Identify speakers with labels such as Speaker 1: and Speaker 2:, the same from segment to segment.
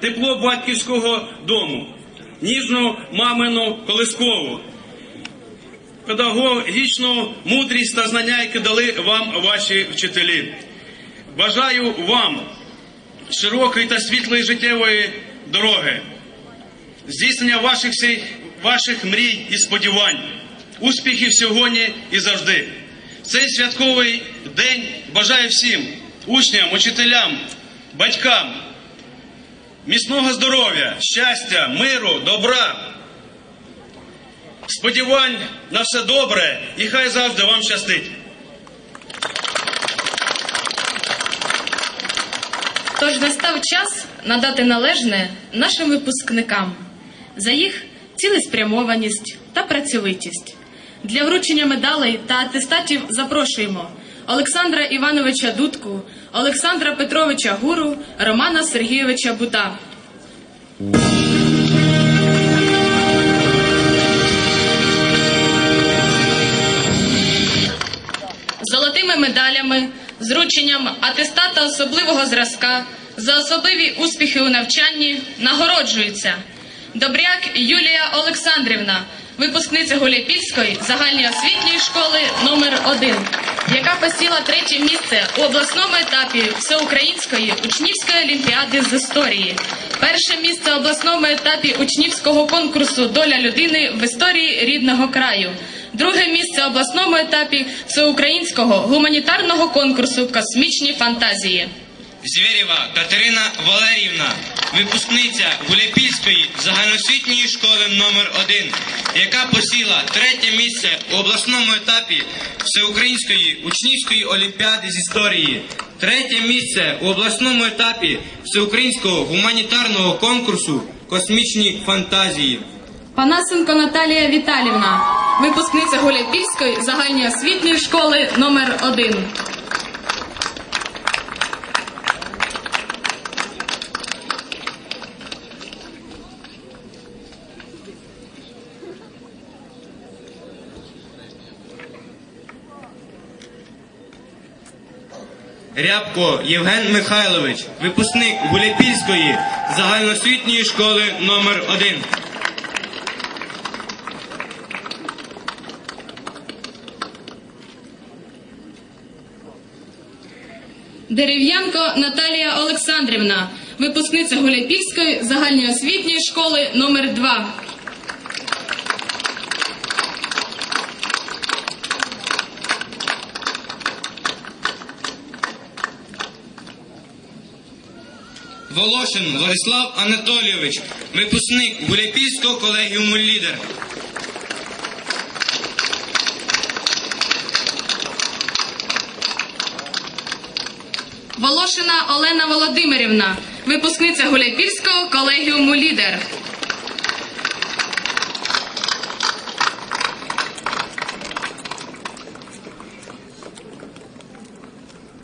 Speaker 1: тепло батьківського дому, ніжну мамину колискову, педагогічну мудрість та знання, які дали вам ваші вчителі. Бажаю вам широкої та світлої життєвої дороги, здійснення ваших, ваших мрій і сподівань, успіхів сьогодні і завжди. Цей святковий день бажаю всім учням, учителям, батькам, міцного здоров'я, щастя, миру, добра, сподівань на все добре і хай завжди вам щастить.
Speaker 2: Тож настав час надати належне нашим випускникам за їх цілеспрямованість та працьовитість. Для вручення медалей та атестатів запрошуємо Олександра Івановича Дудку, Олександра Петровича Гуру, Романа Сергійовича Бута. золотими медалями, з врученням атестата особливого зразка за особливі успіхи у навчанні нагороджується Добряк Юлія Олександрівна, випускниця Гуляйпільської загальноосвітньої школи номер 1 яка посіла третє місце у обласному етапі всеукраїнської учнівської олімпіади з історії. Перше місце в обласному етапі учнівського конкурсу Доля людини в історії рідного краю. Друге місце в обласному етапі всеукраїнського гуманітарного конкурсу Космічні фантазії.
Speaker 3: Звєрєва Катерина Валеріївна, випускниця Гуляйпільської загальноосвітньої школи номер 1 яка посіла третє місце у обласному етапі Всеукраїнської учнівської олімпіади з історії, третє місце у обласному етапі Всеукраїнського гуманітарного конкурсу Космічні фантазії.
Speaker 2: Панасенко Наталія Віталівна, випускниця Гуляйпільської загальноосвітньої школи номер 1
Speaker 3: Рябко Євген Михайлович, випускник Гуляйпільської загальноосвітньої школи номер 1
Speaker 2: Дерев'янко Наталія Олександрівна, випускниця Гуляйпільської загальноосвітньої школи номер 2
Speaker 3: Волошин Владислав Анатолійович, випускник Гуляйпільського колегіуму лідер.
Speaker 2: Волошина Олена Володимирівна, випускниця Гуляйпільського колегіуму лідер.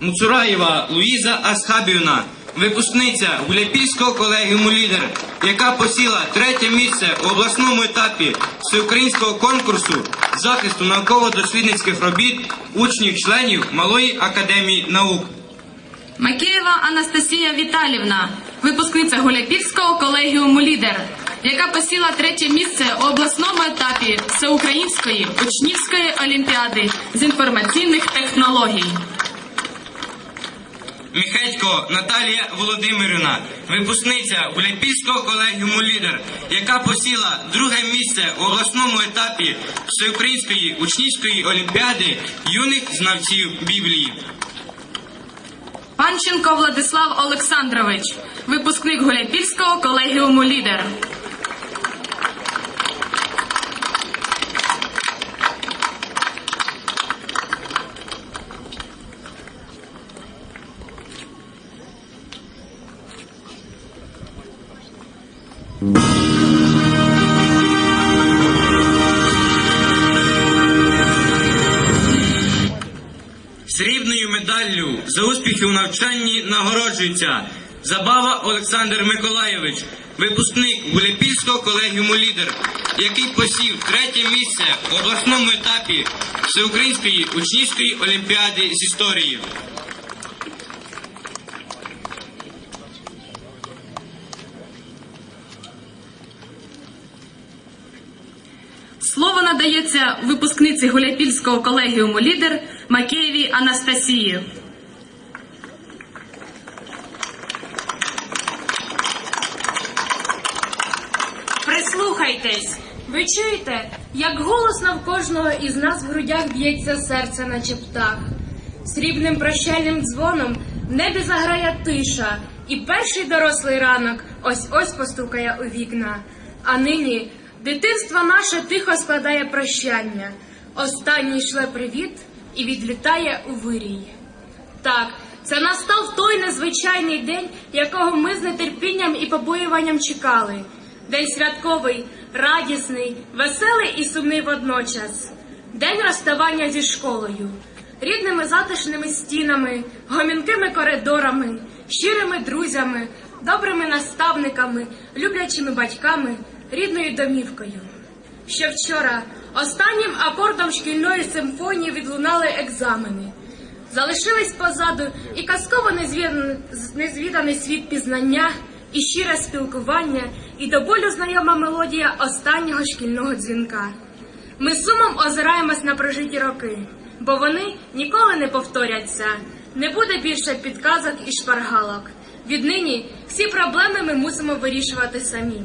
Speaker 3: Муцураєва Луїза Асхабівна, випускниця Гуляйпільського колегіуму лідер, яка посіла третє місце у обласному етапі всеукраїнського конкурсу захисту науково-дослідницьких робіт учнів-членів Малої академії наук.
Speaker 2: Макеєва Анастасія Віталівна, випускниця Гуляйпільського колегіуму лідер, яка посіла третє місце у обласному етапі Всеукраїнської учнівської олімпіади з інформаційних технологій.
Speaker 3: Міхедько Наталія Володимирівна, випускниця Гуляйпільського колегіуму лідер, яка посіла друге місце у обласному етапі Всеукраїнської учнівської олімпіади юних знавців Біблії.
Speaker 2: Панченко Владислав Олександрович, випускник Гуляйпільського колегіуму лідер.
Speaker 3: успіхи у навчанні нагороджується Забава Олександр Миколаєвич, випускник гуляпільського колегіуму лідер, який посів третє місце в обласному етапі Всеукраїнської учнівської олімпіади з історії.
Speaker 2: Слово надається випускниці Гуляпільського колегіуму лідер Макеєвій Анастасії.
Speaker 4: Як голосно в кожного із нас в грудях б'ється серце, наче птах. Срібним прощальним дзвоном в небі заграє тиша, і перший дорослий ранок ось ось постукає у вікна. А нині дитинство наше тихо складає прощання. Останній шле привіт і відлітає у вирій. Так, це настав той незвичайний день, якого ми з нетерпінням і побоюванням чекали. День святковий, радісний, веселий і сумний водночас. День розставання зі школою, рідними затишними стінами, гомінкими коридорами, щирими друзями, добрими наставниками, люблячими батьками, рідною домівкою. Ще вчора останнім акордом шкільної симфонії відлунали екзамени. Залишились позаду і казково незвіданий, світ пізнання, і щире спілкування, і до болю знайома мелодія останнього шкільного дзвінка. Ми сумом озираємось на прожиті роки, бо вони ніколи не повторяться. Не буде більше підказок і шпаргалок. Віднині всі проблеми ми мусимо вирішувати самі.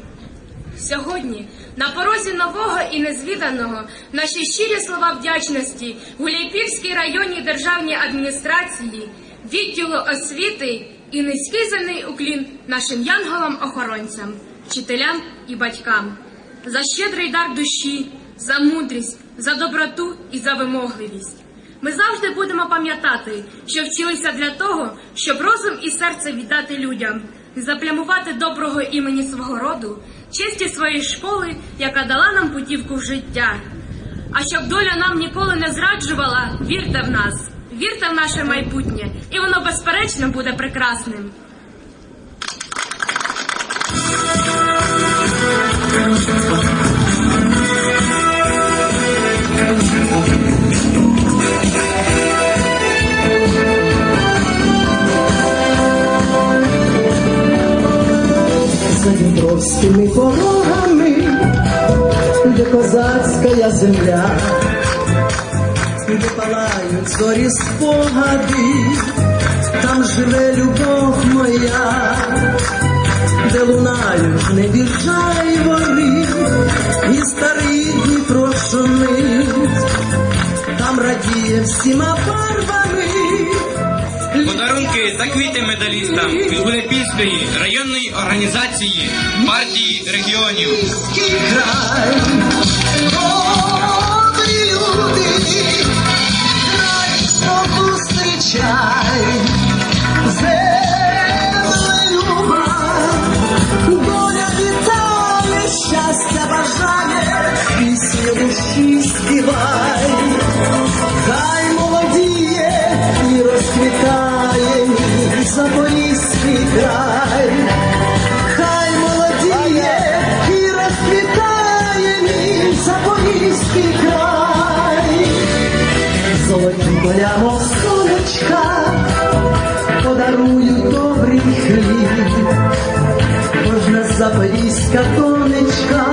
Speaker 4: Сьогодні на порозі нового і незвіданого наші щирі слова вдячності Гуляйпільській районній державній адміністрації, відділу освіти і низький земний уклін нашим янголам-охоронцям, вчителям і батькам за щедрий дар душі, за мудрість, за доброту і за вимогливість. Ми завжди будемо пам'ятати, що вчилися для того, щоб розум і серце віддати людям, заплямувати доброго імені свого роду, честі своєї школи, яка дала нам путівку в життя. А щоб доля нам ніколи не зраджувала, вірте в нас, вірте в наше майбутнє, і воно безперечно буде прекрасним.
Speaker 5: За Дніпровськими порогами, де козацька земля, де палають зорі спогади, там живе любов моя, де лунають не небі жайвори, і старий Дніпро шумить, там радіє всіма барвами.
Speaker 3: Подарунки та квіти медалістам від Гуляйпільської районної організації партії регіонів.
Speaker 5: край, Поля, мов сонечка, подарують добрий хліб. Кожна запорізька донечка,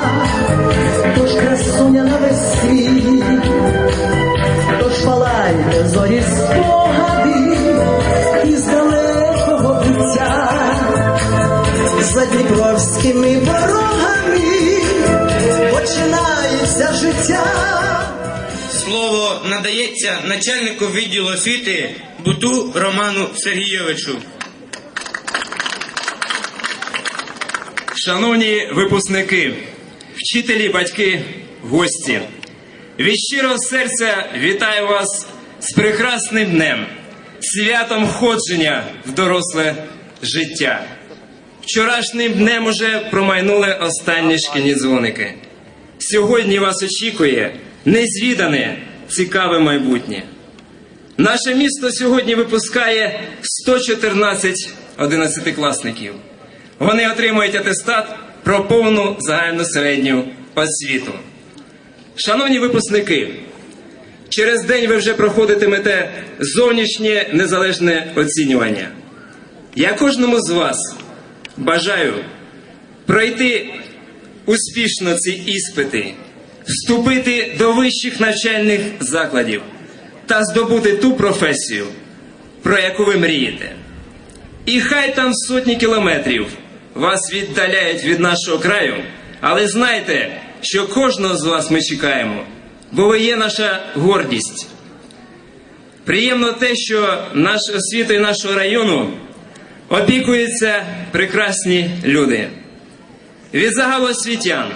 Speaker 5: тож красуня на весь світ. Тож палайте зорі спогади із далекого буття за дніпровськими порогами починається життя.
Speaker 3: Слово надається начальнику відділу освіти Буту Роману Сергійовичу.
Speaker 6: Шановні випускники, вчителі, батьки, гості, від щирого серця вітаю вас з прекрасним днем, святом входження в доросле життя. Вчорашнім днем уже промайнули останні шкільні дзвоники. Сьогодні вас очікує незвідане, цікаве майбутнє. Наше місто сьогодні випускає 114 одинадцятикласників. Вони отримують атестат про повну загальну середню освіту. Шановні випускники, через день ви вже проходитимете зовнішнє незалежне оцінювання. Я кожному з вас бажаю пройти успішно ці іспити, вступити до вищих навчальних закладів та здобути ту професію, про яку ви мрієте. І хай там сотні кілометрів вас віддаляють від нашого краю, але знайте, що кожного з вас ми чекаємо, бо ви є наша гордість. Приємно те, що наш освітою нашого району опікуються прекрасні люди. Від загалу освітян,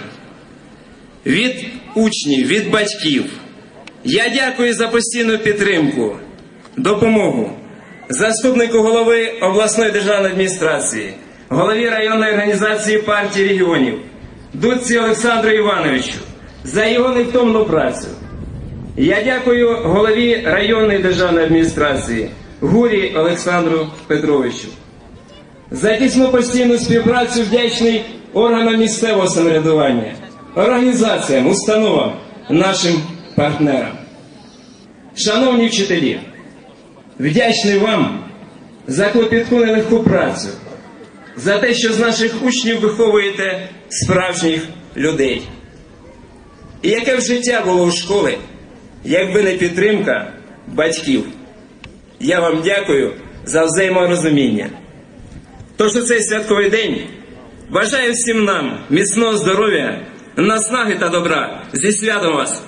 Speaker 6: від учнів, від батьків. Я дякую за постійну підтримку, допомогу заступнику голови обласної державної адміністрації, голові районної організації партії регіонів, Дудці Олександру Івановичу за його невтомну працю. Я дякую голові районної державної адміністрації Гурі Олександру Петровичу. За тісну постійну співпрацю вдячний органам місцевого самоврядування, організаціям, установам, нашим партнерам. Шановні вчителі, вдячний вам за клопітку нелегку працю, за те, що з наших учнів виховуєте справжніх людей. І яке б життя було у школи, якби не підтримка батьків. Я вам дякую за взаєморозуміння. Тож у цей святковий день бажаю всім нам міцного здоров'я, наснаги та добра. Зі святом вас!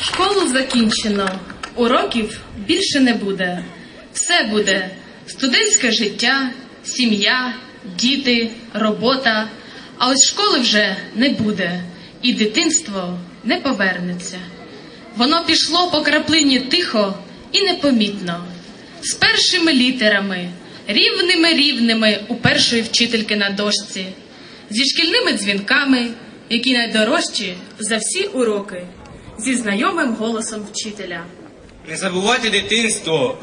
Speaker 2: Школу закінчено, уроків більше не буде. Все буде студентське життя, сім'я, діти, робота. А ось школи вже не буде, і дитинство не повернеться. Воно пішло по краплині тихо і непомітно, з першими літерами, рівними рівними у першої вчительки на дошці, зі шкільними дзвінками, які найдорожчі за всі уроки, зі знайомим голосом вчителя.
Speaker 3: Не забувайте дитинство.